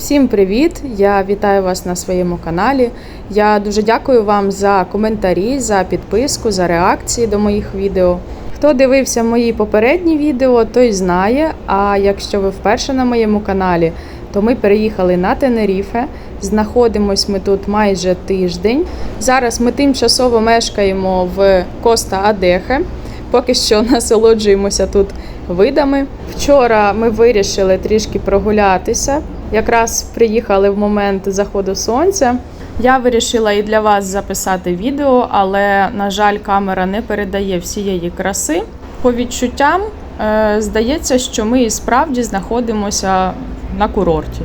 Всім привіт! Я вітаю вас на своєму каналі. Я дуже дякую вам за коментарі, за підписку, за реакції до моїх відео. Хто дивився мої попередні відео, той знає. А якщо ви вперше на моєму каналі, то ми переїхали на Тенеріфе. Знаходимось ми тут майже тиждень. Зараз ми тимчасово мешкаємо в Коста Адехе. Поки що насолоджуємося тут видами. Вчора ми вирішили трішки прогулятися. Якраз приїхали в момент заходу сонця. Я вирішила і для вас записати відео, але, на жаль, камера не передає всієї краси. По відчуттям е, здається, що ми і справді знаходимося на курорті.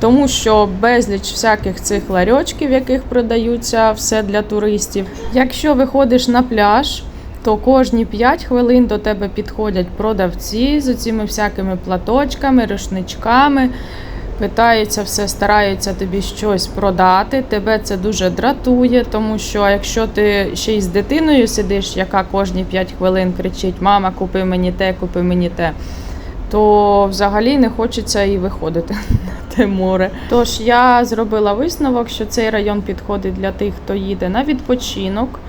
Тому що безліч всяких цих ларьочків, яких продаються все для туристів. Якщо виходиш на пляж, то кожні 5 хвилин до тебе підходять продавці з цими всякими платочками, рушничками. Питаються все, стараються тобі щось продати. Тебе це дуже дратує, тому що якщо ти ще й з дитиною сидиш, яка кожні 5 хвилин кричить: Мама, купи мені те, купи мені те, то взагалі не хочеться і виходити на те море. Тож я зробила висновок, що цей район підходить для тих, хто їде на відпочинок.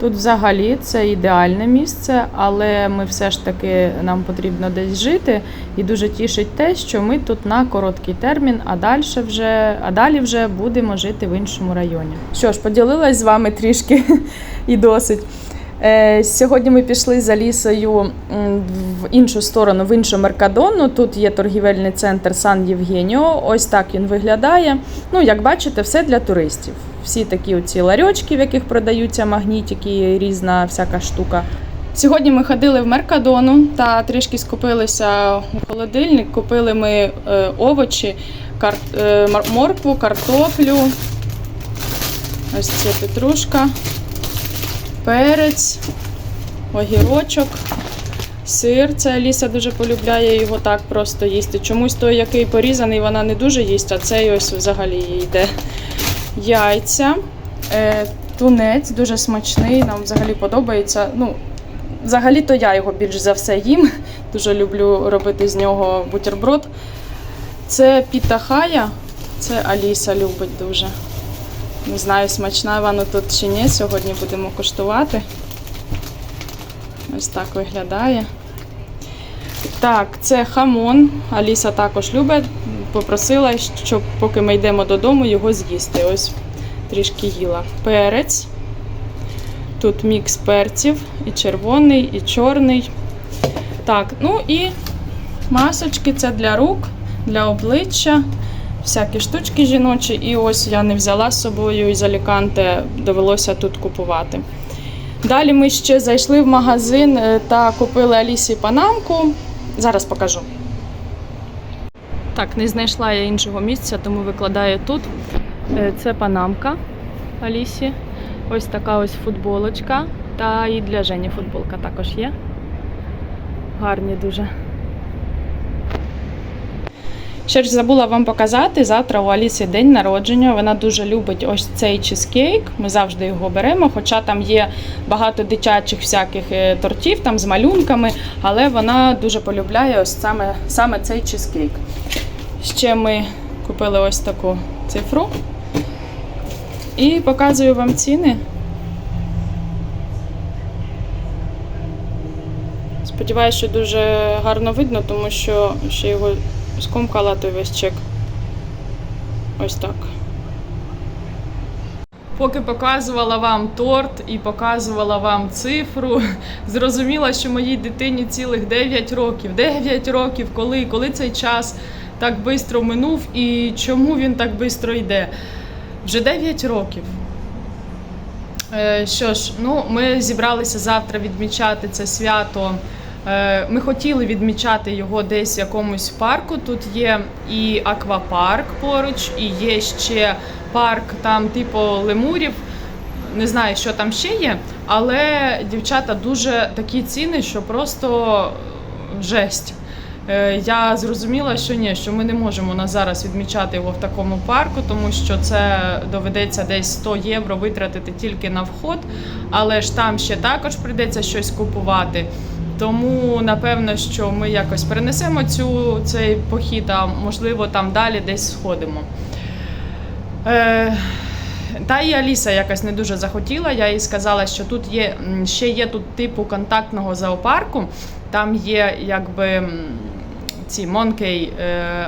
Тут взагалі це ідеальне місце, але ми все ж таки нам потрібно десь жити. І дуже тішить те, що ми тут на короткий термін, а далі вже, а далі вже будемо жити в іншому районі. Що ж, поділилась з вами трішки і досить. Е, Сьогодні ми пішли за лісою в іншу сторону, в іншу Меркадону. Тут є торгівельний центр Сан Євгеніо. Ось так він виглядає. Ну, як бачите, все для туристів. Всі такі оці ларьочки, в яких продаються магнітики, різна всяка штука. Сьогодні ми ходили в Меркадону та трішки скупилися у холодильник. Купили ми е, овочі, кар, е, моркву, картоплю. Ось це петрушка перець, огірочок, сир. Це Аліса дуже полюбляє його так просто їсти. Чомусь той, який порізаний, вона не дуже їсть, а цей ось взагалі їй йде. Яйця, е, тунець дуже смачний, нам взагалі подобається. Ну, Взагалі-то я його більш за все їм. Дуже люблю робити з нього бутерброд. Це пітахая, це Аліса любить дуже. Не знаю, смачна вона тут чи ні. Сьогодні будемо куштувати. Ось так виглядає. Так, це хамон. Аліса також любить. Попросила, щоб поки ми йдемо додому, його з'їсти. Ось трішки їла. Перець. Тут мікс перців, і червоний, і чорний. Так, ну і масочки це для рук, для обличчя всякі штучки жіночі. І ось я не взяла з собою із Аліканте, довелося тут купувати. Далі ми ще зайшли в магазин е, та купили Алісі панамку. Зараз покажу. Так, не знайшла я іншого місця, тому викладаю тут. Е, Це панамка Алісі. Ось така ось футболочка. Та і для Жені футболка також є. Гарні дуже. Ще ж забула вам показати, завтра у Аліси день народження. Вона дуже любить ось цей чизкейк. Ми завжди його беремо, хоча там є багато дитячих всяких е, тортів там з малюнками, але вона дуже полюбляє ось саме, саме цей чизкейк. Ще ми купили ось таку цифру. І показую вам ціни. Сподіваюся, що дуже гарно видно, тому що ще його скомкала той весь чек. Ось так. Поки показувала вам торт і показувала вам цифру, зрозуміла, що моїй дитині цілих 9 років. 9 років, коли, коли цей час так швидко минув і чому він так швидко йде? Вже 9 років. Е, Що ж, ну ми зібралися завтра відмічати це свято. Е, Ми хотіли відмічати його десь в якомусь парку. Тут є і аквапарк поруч, і є ще парк там типу лемурів. Не знаю, що там ще є, але дівчата дуже такі ціни, що просто жесть. Е, Я зрозуміла, що ні, що ми не можемо на зараз відмічати його в такому парку, тому що це доведеться десь 100 євро витратити тільки на вход, але ж там ще також прийдеться щось купувати. Тому напевно, що ми якось перенесемо цю, цей похід, а можливо там далі десь сходимо. Е, та і Аліса якось не дуже захотіла. Я їй сказала, що тут є ще є тут типу контактного зоопарку. Там є якби ці монкей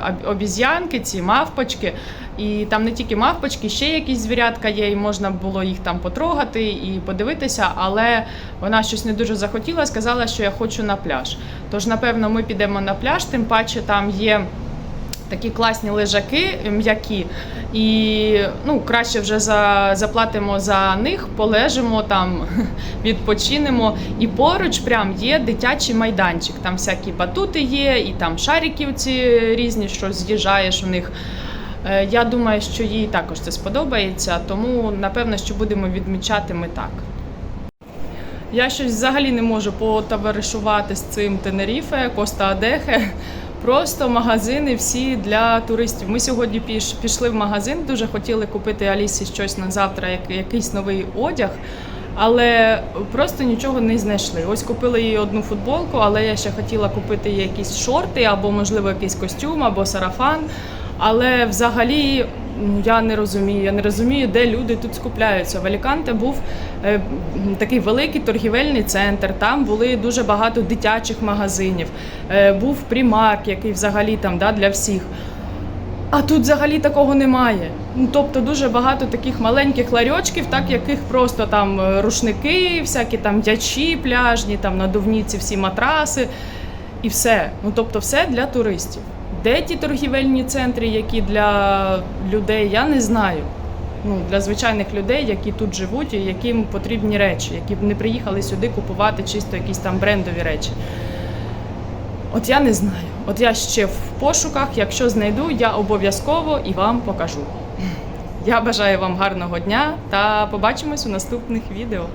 об- обіз'янки, ці мавпочки. І там не тільки мавпочки, ще якісь звірятка є, і можна було їх там потрогати і подивитися. Але вона щось не дуже захотіла, сказала, що я хочу на пляж. Тож, напевно, ми підемо на пляж, тим паче там є такі класні лежаки м'які. І ну, краще вже за, заплатимо за них, полежимо там, відпочинемо. І поруч прям є дитячий майданчик. Там всякі батути є, і там шарики ці різні, що з'їжджаєш у них. Е, Я думаю, що їй також це сподобається, тому напевно, що будемо відмічати ми так. Я щось взагалі не можу потоваришувати з цим Тенеріфе, Коста Адехе. Просто магазини всі для туристів. Ми сьогодні піш, пішли в магазин, дуже хотіли купити Алісі щось на завтра, як, якийсь новий одяг, але просто нічого не знайшли. Ось купили їй одну футболку, але я ще хотіла купити їй якісь шорти, або, можливо, якийсь костюм, або сарафан. Але взагалі я не розумію. Я не розумію, де люди тут скупляються. В Аліканте був е, такий великий торгівельний центр. Там були дуже багато дитячих магазинів. Е, був примарк, який взагалі там да, для всіх. А тут взагалі такого немає. Ну, тобто дуже багато таких маленьких ларьочків, так яких просто там е, рушники, всякі там дячі пляжні, там надувні ці всі матраси і все. Ну тобто, все для туристів. Де ті торгівельні центри, які для людей, я не знаю. Ну, для звичайних людей, які тут живуть і яким потрібні речі, які б не приїхали сюди купувати чисто якісь там брендові речі. От я не знаю. От я ще в пошуках. Якщо знайду, я обов'язково і вам покажу. Я бажаю вам гарного дня та побачимось у наступних відео.